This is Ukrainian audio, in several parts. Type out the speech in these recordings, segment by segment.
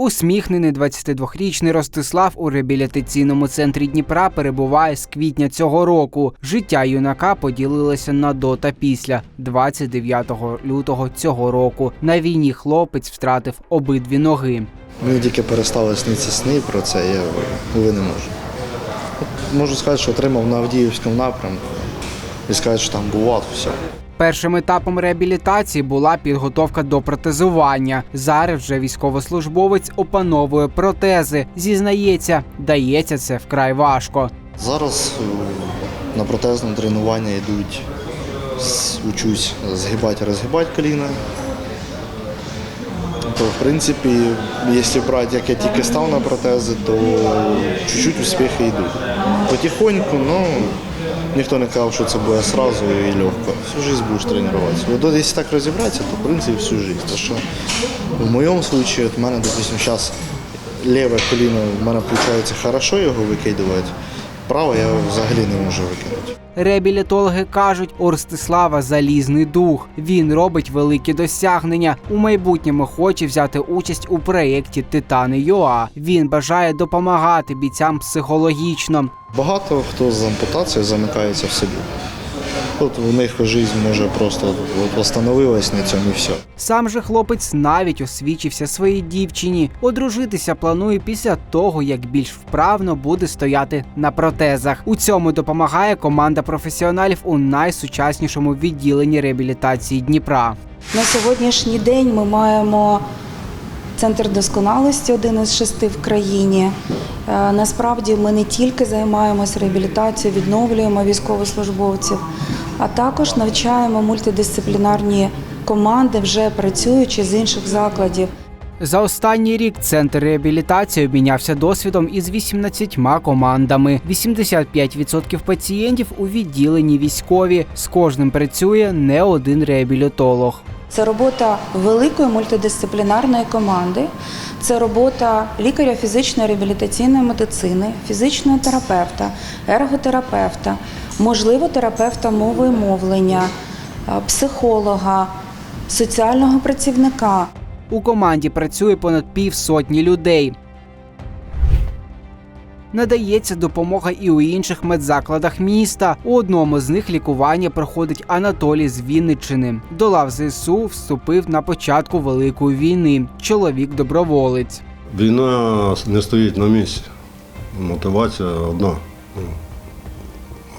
Усміхнений 22-річний Ростислав у реабілітаційному центрі Дніпра перебуває з квітня цього року. Життя юнака поділилося на до та після 29 лютого цього року. На війні хлопець втратив обидві ноги. Мені тільки перестали снитися сни про це, я коли не можу. Можу сказати, що отримав на Авдіївському напрямку і сказати, що там бував, все. Першим етапом реабілітації була підготовка до протезування. Зараз вже військовослужбовець опановує протези. Зізнається, дається це вкрай важко. Зараз е, на протезне тренування йдуть, учусь згибати, розгибати коліна. То, в принципі, якщо брати, як я тільки став на протези, то чуть-чуть успіхи йдуть. Потихоньку, ну, ніхто не казав, що це буде одразу і легко. Всю життя будеш тренуватися. От якщо так розібратися, то в принципі всю життя. Тому що в моєму випадку, в мене, допустим, зараз ліве коліно в мене виходить хорошо його викидувати, право я взагалі не можу викинути. Реабілітологи кажуть, у Ростислава залізний дух. Він робить великі досягнення. У майбутньому хоче взяти участь у проєкті Титани ЮА. Він бажає допомагати бійцям психологічно. Багато хто з ампутацією замикається в собі. От у них життя може просто от, остановилась на цьому і все. Сам же хлопець навіть освічився своїй дівчині. Одружитися планує після того, як більш вправно буде стояти на протезах. У цьому допомагає команда професіоналів у найсучаснішому відділенні реабілітації Дніпра. На сьогоднішній день ми маємо центр досконалості, один із шести в країні. Е, Насправді ми не тільки займаємося реабілітацією, відновлюємо військовослужбовців, а також навчаємо мультидисциплінарні команди, вже працюючи з інших закладів. За останній рік центр реабілітації обмінявся досвідом із 18 командами. 85% пацієнтів у відділенні військові. З кожним працює не один реабілітолог. Це робота великої мультидисциплінарної команди, це робота лікаря фізичної реабілітаційної медицини, фізичного терапевта, ерготерапевта, можливо, терапевта мови і мовлення, е, психолога, соціального працівника. У команді працює понад півсотні людей. Надається допомога і у інших медзакладах міста. У одному з них лікування проходить Анатолій з Вінниччини. До лав ЗСУ вступив на початку Великої війни. Чоловік доброволець. Війна не стоїть на місці. Мотивація одна. Ну,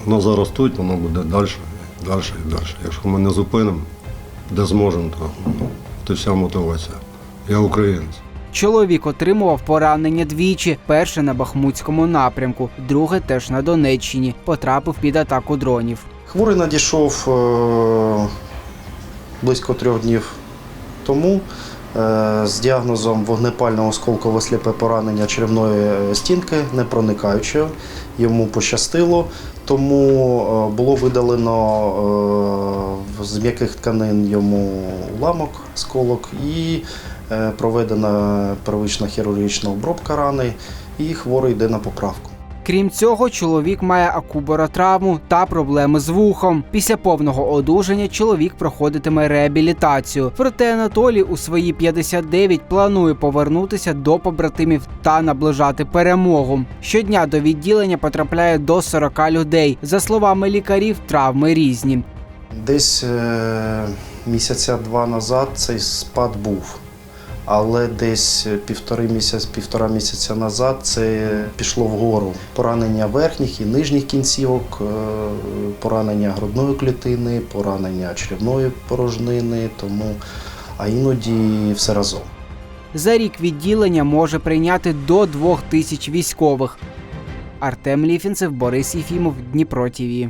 Вона зараз тут, воно буде далі, далі і далі. Якщо ми не зупинимо, де зможемо, то ну, це вся мотивація. Я українець. Чоловік отримував поранення двічі: перше на Бахмутському напрямку, друге теж на Донеччині. Потрапив під атаку дронів. Хворий надійшов е, близько трьох днів тому е, з діагнозом вогнепальне осколково сліпе поранення черевної стінки, не проникаючого. Йому пощастило, тому е, було видалено з м'яких тканин йому уламок, сколок і проведена первична хірургічна обробка рани, і хворий йде на поправку. Крім цього, чоловік має акубаротравму та проблеми з вухом. Після повного одужання чоловік проходитиме реабілітацію. Проте Анатолій у свої 59 планує повернутися до побратимів та наближати перемогу. Щодня до відділення потрапляє до 40 людей. За словами лікарів, травми різні. Десь е, місяця два назад цей спад був. Але десь півтори місяць, півтора місяця назад це пішло вгору. Поранення верхніх і нижніх кінцівок, е, поранення грудної клітини, поранення черевної порожнини, тому а іноді все разом. За рік відділення може прийняти до двох тисяч військових. Артем Ліфінцев, Борис Єфімов, Дніпро ТІВІ.